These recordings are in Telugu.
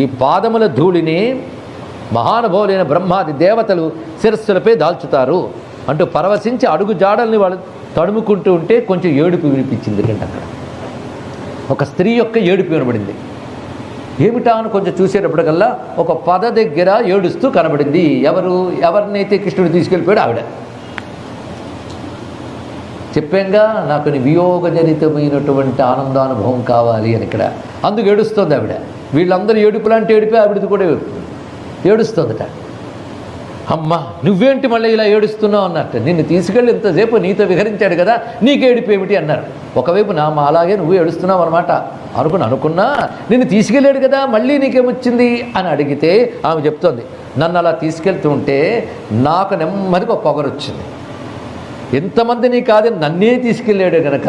ఈ పాదముల ధూళిని మహానుభావులైన బ్రహ్మాది దేవతలు శిరస్సులపై దాల్చుతారు అంటూ పరవశించి అడుగు జాడల్ని వాళ్ళు తడుముకుంటూ ఉంటే కొంచెం ఏడుపు వినిపించింది రెండు అక్కడ. ఒక స్త్రీ యొక్క ఏడుపు వినబడింది. ఏమిటా అని కొంచెం చూసేటప్పటికల్లా ఒక పద దగ్గర ఏడుస్తూ కనబడింది. ఎవరు ఎవరినైతే కృష్ణుడు తీసుకెళ్ళిపోయాడు ఆవిడ. చెప్పాంగా నాకు వియోగజనితమైనటువంటి ఆనందానుభవం కావాలి అని ఇక్కడ. అందుకు ఏడుస్తుంది ఆవిడ. వీళ్ళందరూ ఏడుపు లాంటి ఏడిపి ఆవిడది కూడా ఏడుస్తుందట. అమ్మ నువ్వేంటి మళ్ళీ ఇలా ఏడుస్తున్నావు అన్నట్టు? నిన్ను తీసుకెళ్ళి ఇంతసేపు నీతో విహరించాడు కదా నీకు ఏడుపు ఏమిటి అన్నారు. ఒకవైపు నా మా అలాగే నువ్వు ఏడుస్తున్నావు అనమాట అనుకుని అనుకున్నా నిన్ను తీసుకెళ్ళాడు కదా మళ్ళీ నీకేమొచ్చింది అని అడిగితే ఆమె చెప్తోంది నన్ను అలా తీసుకెళ్తూ ఉంటే నాకు నెమ్మదిగా ఒక పొగరొచ్చింది ఎంతమంది ఎంతమందిని కాదు నన్నే తీసుకెళ్ళాడు కనుక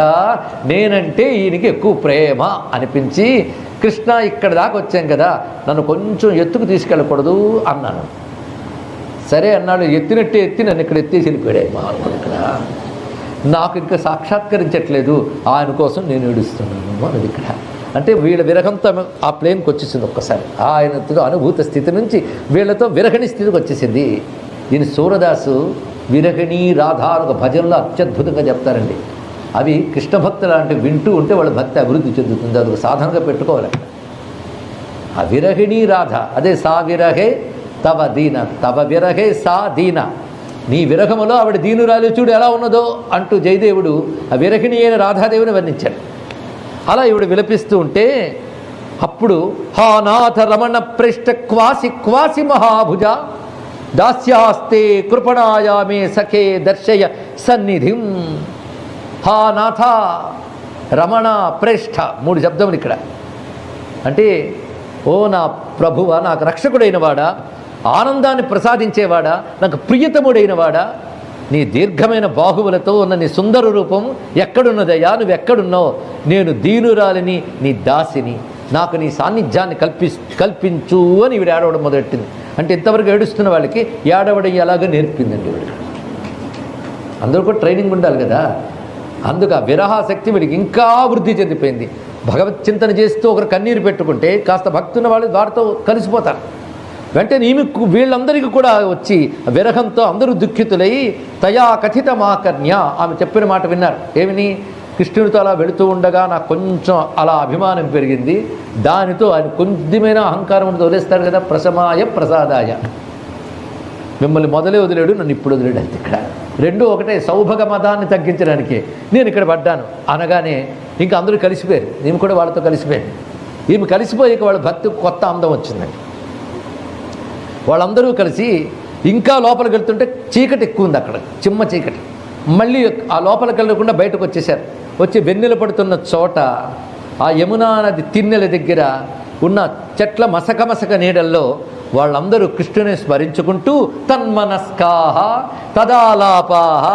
నేనంటే ఈయనకి ఎక్కువ ప్రేమ అనిపించి కృష్ణ ఇక్కడ దాకా వచ్చాం కదా నన్ను కొంచెం ఎత్తుకు తీసుకెళ్ళకూడదు అన్నాను. సరే అన్నాడు ఎత్తినట్టే ఎత్తి నన్ను ఇక్కడ ఎత్తేసి వెళ్ళిపోయాడు. ఇక్కడ. నాకు ఇంకా సాక్షాత్కరించట్లేదు ఆయన కోసం నేను ఏడుస్తున్నాను అన్నది ఇక్కడ. అంటే వీళ్ళ విరహంతో ఆ ప్లేన్కి వచ్చేసింది ఒక్కసారి. ఆయనతో అనుభూత స్థితి నుంచి వీళ్ళతో విరహణి స్థితికి వచ్చేసింది. దీని సూరదాసు విరహిణి రాధా ఒక భజనలో అత్యద్భుతంగా చెప్తారండి. అవి కృష్ణ భక్తులు అంటే వింటూ ఉంటే వాళ్ళ భక్తి అభివృద్ధి చెందుతుంది. అదొక సాధనగా పెట్టుకోవాలి. అక్కడ ఆ రాధ అదే సా విరహే తవ దీన తవ విరహే సా దీన. నీ విరహములో ఆవిడ దీనురాలి చూడు ఎలా ఉన్నదో అంటూ జయదేవుడు ఆ విరహిణి అయిన రాధాదేవిని వర్ణించాడు. అలా ఈవిడ విలపిస్తూ ఉంటే అప్పుడు హా నాథ రమణ పృష్ఠ క్వాసి క్వాసి మహాభుజ దాస్యాస్తే కృపణాయామే సఖే దర్శయ సన్నిధిం. హా నాథ రమణ ప్రేష్ఠ. మూడు శబ్దములు ఇక్కడ. అంటే ఓ నా ప్రభువ నాకు రక్షకుడైన వాడా ఆనందాన్ని ప్రసాదించేవాడా నాకు ప్రియతముడైన వాడా నీ దీర్ఘమైన బాహువులతో ఉన్న నీ సుందర రూపం ఎక్కడున్నదయ్యా నువ్వు ఎక్కడున్నావు నేను దీనురాలిని నీ దాసిని. నాకు నీ సాన్నిధ్యాన్ని కల్పి కల్పించు అని ఈవిడ ఏడవడం మొదలెట్టింది. అంటే ఇంతవరకు ఏడుస్తున్న వాళ్ళకి ఏడవడం ఎలాగో నేర్పిందండి ఈవిడ అందరూ కూడా ట్రైనింగ్ ఉండాలి కదా? అందుకు ఆ విరహాశక్తి వీడికి ఇంకా వృద్ధి చెందిపోయింది. భగవత్ చింతన చేస్తూ ఒకరు కన్నీరు పెట్టుకుంటే కాస్త భక్తున్న వాళ్ళు వారితో కలిసిపోతారు. వెంటనే ఈమె వీళ్ళందరికీ కూడా వచ్చి విరహంతో అందరూ దుఃఖితులై తయా కథిత మాకర్ణ్య ఆమె చెప్పిన మాట విన్నారు. ఏమిని? కృష్ణుడితో అలా వెళుతూ ఉండగా నాకు కొంచెం అలా అభిమానం పెరిగింది. దానితో ఆయన కొంచెమైన అహంకారం వదిలేస్తారు కదా ప్రసమాయ ప్రసాదాయ. మిమ్మల్ని మొదలే వదిలేడు నన్ను ఇప్పుడు వదిలేడు అంతే ఇక్కడ. రెండు ఒకటే సౌభగ మతాన్ని తగ్గించడానికి. నేను ఇక్కడ పడ్డాను. అనగానే ఇంకా అందరూ కలిసిపోయారు. నేను కూడా వాళ్ళతో కలిసిపోయాను. ఈమె కలిసిపోయాక వాళ్ళ భక్తి కొత్త అందం వచ్చిందండి. వాళ్ళందరూ కలిసి ఇంకా లోపలికి వెళ్తుంటే చీకటి ఎక్కువ ఉంది అక్కడ. చిమ్మ చీకటి. మళ్ళీ ఆ లోపలికి వెళ్ళకుండా బయటకు వచ్చేసారు వచ్చి వెన్నెల పడుతున్న చోట ఆ యమునా నది తిన్నెల దగ్గర ఉన్న చెట్ల మసక మసక నీడల్లో వాళ్ళందరూ కృష్ణుని స్మరించుకుంటూ తన్మనస్కాహ తదాలాపాహ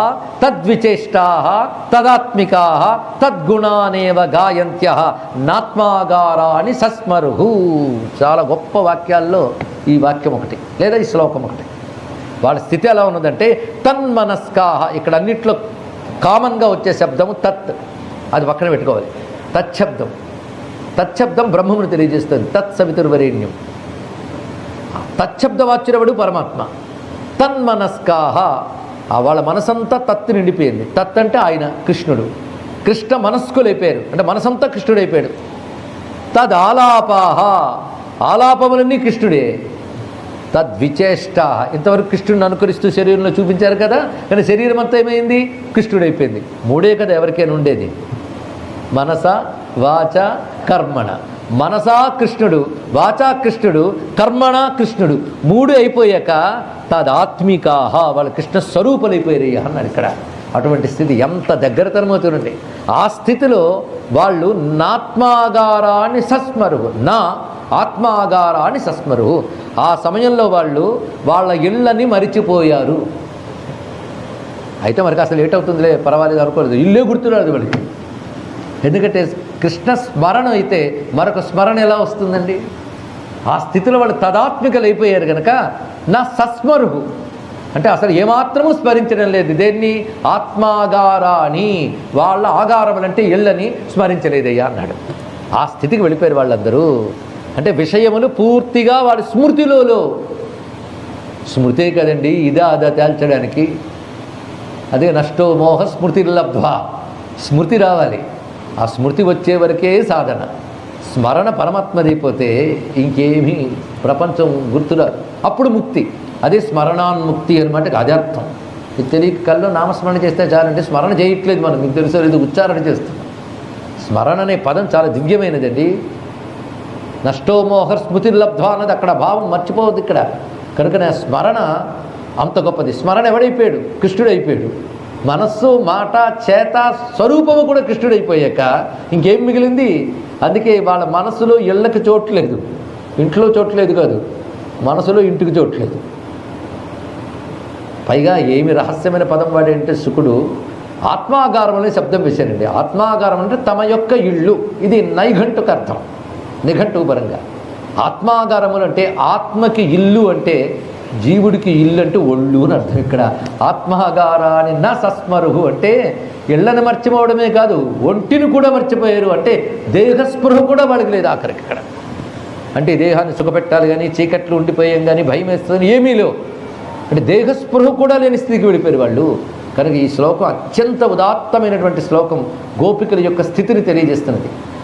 తద్విచేష్టాహ తదాత్మికాహ తద్గుణానేవ గాయంత్య నాత్మాగారాన్ని సస్మరుహు. చాలా గొప్ప వాక్యాల్లో ఈ వాక్యం ఒకటి లేదా ఈ శ్లోకం ఒకటి. వాళ్ళ స్థితి ఎలా ఉన్నదంటే తన్మనస్కాహ ఇక్కడ అన్నిట్లో కామన్గా వచ్చే శబ్దము తత్. అది పక్కన పెట్టుకోవాలి. తచ్చబ్దం. తచ్చబ్దం బ్రహ్మమును తెలియజేస్తుంది. తత్ సవితుర్వరేణ్యం తచ్చబ్దవాచ్యుడవుడు? పరమాత్మ. తన్మనస్కాహ. వాళ్ళ మనసంతా తత్తు నిండిపోయింది. తత్ అంటే ఆయన కృష్ణుడు. కృష్ణ మనస్కులైపోయారు అంటే మనసంతా కృష్ణుడైపోయాడు. తదాలాపాహ. ఆలాపములన్నీ కృష్ణుడే. తద్విచేష్ట ఇంతవరకు కృష్ణుడిని అనుకరిస్తూ శరీరంలో చూపించారు కదా? కానీ శరీరం అంతా ఏమైంది? కృష్ణుడైపోయింది. మూడే కదా ఎవరికైనా ఉండేది. మనస వాచ కర్మణ. మనసా కృష్ణుడు వాచా కృష్ణుడు కర్మణ కృష్ణుడు. మూడు అయిపోయాక తదాత్మికాహ వాళ్ళ కృష్ణ స్వరూపులైపోయారు అన్నాడు ఇక్కడ. అటువంటి స్థితి ఎంత దగ్గరతరమవుతుందండి ఆ స్థితిలో వాళ్ళు నాత్మాగారాన్ని సస్మరు నా ఆత్మాగారాన్ని సస్మరు ఆ సమయంలో వాళ్ళు వాళ్ళ ఇళ్ళని మరిచిపోయారు. అయితే మనకి అసలు ఏటవుతుందిలే? పర్వాలేదు అనుకోలేదు. ఇల్లే గుర్తురాదు వాళ్ళకి. ఎందుకంటే కృష్ణ స్మరణ అయితే మరొక స్మరణ ఎలా వస్తుందండి? ఆ స్థితిలో వాళ్ళు తదాత్మికలు అయిపోయారు కనుక నా సస్మరుహు అంటే అసలు ఏమాత్రము స్మరించడం లేదు. దేన్ని? ఆత్మాగారాని. వాళ్ళ ఆగారములంటే ఇళ్ళని స్మరించలేదయ్యా అన్నాడు. ఆ స్థితికి వెళ్ళిపోయారు వాళ్ళందరూ. అంటే విషయములు పూర్తిగా వాడి స్మృతిలో స్మృతే కదండి ఇదా అదా తేల్చడానికి. అదే నష్టో మోహ స్మృతి లబ్ధ స్మృతి రావాలి. ఆ స్మృతి వచ్చే వరకే సాధన. స్మరణ పరమాత్మదైపోతే ఇంకేమీ ప్రపంచం గుర్తురాదు అప్పుడు ముక్తి. అదే స్మరణాన్ముక్తి అనమాట అదే అర్థం. ఇది తెలియక కళ్ళు నామస్మరణ చేస్తే చాలంటే స్మరణ చేయట్లేదు మనం. మీకు తెలుసో లేదు ఉచ్చారణ చేస్తున్నాం. స్మరణ అనే పదం చాలా దివ్యమైనదండి. నష్టోమోహర్ స్మృతి లబ్ధ్వా అన్నది అక్కడ భావం మర్చిపోవద్దు ఇక్కడ. కనుక నా స్మరణ అంత గొప్పది. స్మరణ ఎవడైపోయాడు? కృష్ణుడు అయిపోయాడు మనస్సు మాట చేత స్వరూపము కూడా కృష్ణుడైపోయాక ఇంకేం మిగిలింది? అందుకే వాళ్ళ మనసులో ఇళ్ళకి చోట్లేదు ఇంట్లో చోట్లేదు కాదు. మనసులో ఇంటికి చోట్లేదు పైగా ఏమి రహస్యమైన పదం వాడేంటే శుకుడు ఆత్మాగారం అనే శబ్దం వేశారండి. ఆత్మాగారం అంటే తమ యొక్క ఇళ్ళు. ఇది నైఘంటుకు అర్థం. నిఘంటు పరంగా ఆత్మాగారములు అంటే ఆత్మకి ఇల్లు అంటే జీవుడికి ఇల్లు అంటే ఒళ్ళు అని అర్థం ఇక్కడ. ఆత్మాగారాన్ని నా సస్మరుహు అంటే ఇళ్ళని మర్చిపోవడమే కాదు ఒంటిని కూడా మర్చిపోయారు అంటే దేహస్పృహ కూడా వాళ్ళకి లేదు ఆఖరికి ఇక్కడ. అంటే దేహాన్ని సుఖపెట్టాలి కానీ చీకట్లు ఉండిపోయాం కానీ భయం వేస్తుంది ఏమీ లేవు. అంటే దేహస్పృహ కూడా లేని స్థితికి వెళ్ళిపోయారు వాళ్ళు. కనుక ఈ శ్లోకం అత్యంత ఉదాత్తమైనటువంటి శ్లోకం గోపికల యొక్క స్థితిని తెలియజేస్తున్నది.